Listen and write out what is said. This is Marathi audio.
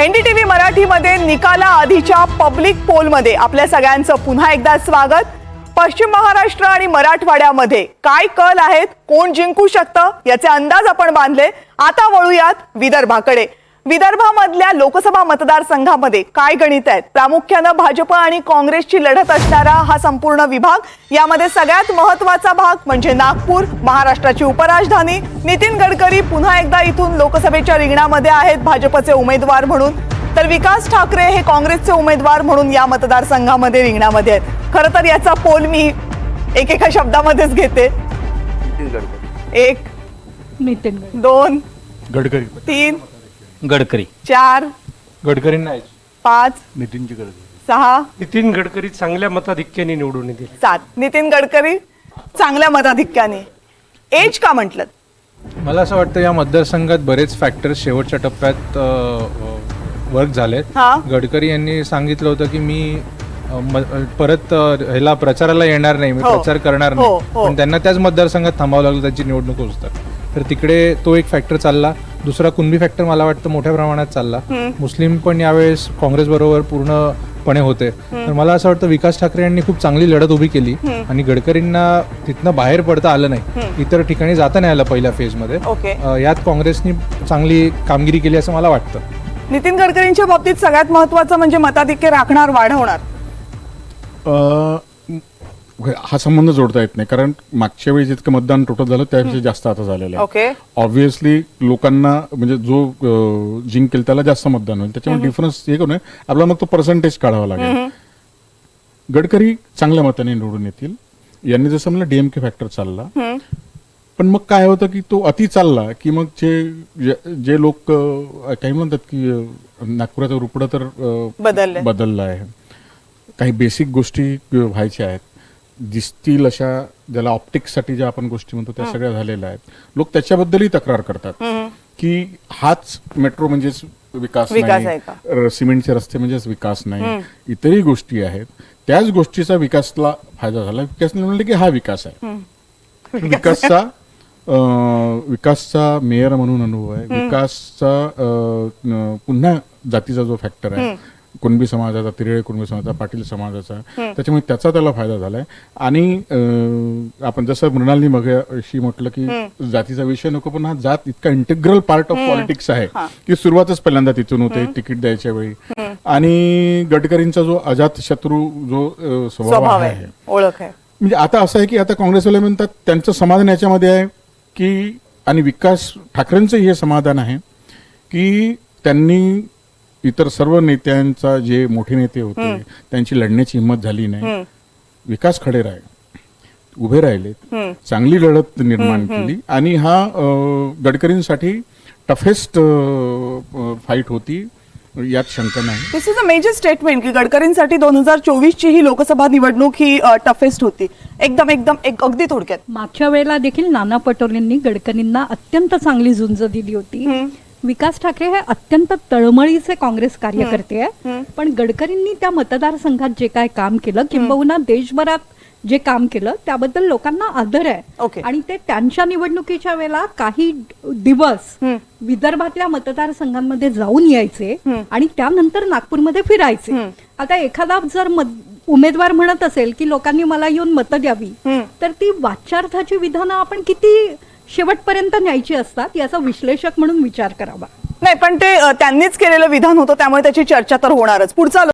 एनडीटीव्ही मराठीमध्ये निकाला आधीच्या पब्लिक पोलमध्ये. आपल्या सगळ्यांचं पुन्हा एकदा स्वागत. पश्चिम महाराष्ट्र आणि मराठवाड्यामध्ये काय कल आहेत कोण जिंकू शकतं याचे अंदाज आपण बांधले. आता वळूयात विदर्भाकडे. विदर्भामधल्या लोकसभा मतदारसंघामध्ये काय गणित आहेत? प्रामुख्यानं भाजप आणि काँग्रेसची लढत असणारा हा संपूर्ण विभाग यामध्ये सगळ्यात महत्त्वाचा भाग म्हणजे नागपूर महाराष्ट्राची उपराजधानी. नितीन गडकरी पुन्हा एकदा इथून लोकसभेच्या रिंगणामध्ये आहेत भाजपचे उमेदवार म्हणून. तर विकास ठाकरे हे काँग्रेसचे उमेदवार म्हणून या मतदारसंघामध्ये रिंगणामध्ये आहेत. खरं तर याचा पोल मी एकेका शब्दामध्येच घेते. एक नितीन गडकरी. दोन गडकरी. तीन गडकरी. चार गडकरी नाही. पाच नितीनची गडकरी. सहा नितीन गडकरी चांगल्या मताधिक्याने निवडून येतील. सात. नितीन गडकरी चांगल्या मताधिक्याने. एज का म्हटलं? मला असं वाटतं या मतदारसंघात बरेच फॅक्टर्स शेवटच्या टप्प्यात वर्क झालेत. हा. गडकरी यांनी सांगितलं होतं की मी अ, म- अ, परत अ, ह्याला प्रचाराला येणार नाही मी हो. प्रचार करणार हो, नाही. हो. पण त्यांना त्याच मतदारसंघात थांबावं लागलं त्यांची निवडणूक होतात तर तिकडे तो एक फॅक्टर चालला. दुसरा कुणबी फॅक्टर मला वाटतं मोठ्या प्रमाणात चालला. मुस्लिम पण यावेळेस काँग्रेस बरोबर पूर्णपणे होते. तर मला असं वाटतं विकास ठाकरे यांनी खूप चांगली लढत उभी केली आणि गडकरींना तिथनं बाहेर पडता आलं नाही. इतर ठिकाणी जाता नाही आलं पहिल्या फेजमध्ये ओके. अ, यात काँग्रेसनी चांगली कामगिरी केली असं मला वाटतं. नितीन गडकरींच्या बाबतीत सगळ्यात महत्वाचं म्हणजे मताधिक्य राखणार वाढवणार. अ, हा संबंध जोडता येत नाही. कारण मागच्या वेळी जितकं मतदान टोटल झालं त्यापेक्षा जास्त आता झालेलं आहे. ऑब्व्हियसली लोकांना म्हणजे जो जिंकेल त्याला जास्त मतदान होईल. त्याच्यामुळे डिफरन्स हे करू नये आपल्याला मग तो पर्सेंटेज काढावा लागेल. गडकरी चांगल्या मताने निवडून येतील. यांनी जसं म्हणलं डीएमके फॅक्टर चालला. पण मग काय होतं की तो अति चालला की मग जे जे- लोक काही म्हणतात की नागपुराचं रुपडं तर. बदललं आहे. काही बेसिक गोष्टी व्हायच्या आहेत. दिसतील अशा ज्याला ऑप्टिक्ससाठी ज्या आपण गोष्टी म्हणतो त्या सगळ्या झालेल्या आहेत. लोक त्याच्याबद्दलही तक्रार करतात की हाच मेट्रो म्हणजेच विकास नाही सिमेंटचे रस्ते म्हणजेच विकास नाही इतरही गोष्टी आहेत. त्याच गोष्टीचा विकासला फायदा झाला. विकासने म्हणले की हा विकास आहे. विकासचा विकासचा मेयर म्हणून अनुभव आहे. विकासचा पुन्हा जातीचा जो फॅक्टर आहे कुणबी समाजाचा तिरळे कुणबी समाजाचा पाटील समाजाचा. त्याच्यामुळे त्याचा त्याला फायदा झालाय. आणि आपण जसं मृणालनी मगाशी म्हटलं की जातीचा विषय नको पण हा जात इतका इंटिग्रल पार्ट ऑफ पॉलिटिक्स आहे की सुरुवातच पहिल्यांदा तिथून होते तिकीट द्यायच्या वेळी. आणि गडकरींचा जो अजात शत्रू जो स्वभाव आहे ओळख आहे. म्हणजे आता असं आहे की आता काँग्रेसवाले म्हणतात त्यांचं समाधान याच्यामध्ये आहे की आणि विकास ठाकरेंचं हे समाधान आहे की त्यांनी इतर सर्व नेत्यांचा जे मोठे नेते होते त्यांची लढण्याची हिंमत झाली नाही. विकास खडे राहिले उभे राहिलेत. चांगली लढत निर्माण केली. आणि हा गडकरींसाठी टफेस्ट फाईट होती यात शंका नाही. This is a major statement की गडकरींसाठी दोन हजार चोवीस ची ही लोकसभा निवडणूक ही टफेस्ट होती. एकदम एकदम एक अगदी थोडक्यात. मागच्या वेळेला देखील नाना पटोलेंनी गडकरींना अत्यंत चांगली झुंज दिली होती. विकास ठाकरे हे अत्यंत तळमळीचे काँग्रेस कार्यकर्ते आहे पण गडकरींनी त्या मतदारसंघात जे काय काम केलं किंबहुना देशभरात जे काम केलं त्याबद्दल लोकांना आदर. आहे. आणि ते त्यांच्या निवडणुकीच्या वेळेला काही दिवस विदर्भातल्या मतदारसंघांमध्ये जाऊन यायचे आणि त्यानंतर नागपूरमध्ये फिरायचे. आता एखादा जर उमेदवार म्हणत असेल की लोकांनी मला येऊन मतं द्यावी तर ती वाच्यार्थाची विधानं आपण किती शेवटपर्यंत न्यायची असतात याचा विश्लेषक म्हणून विचार करावा. नाही पण ते अ, त्यांनीच केलेलं विधान होतं त्यामुळे त्याची चर्चा तर होणारच. पुढचा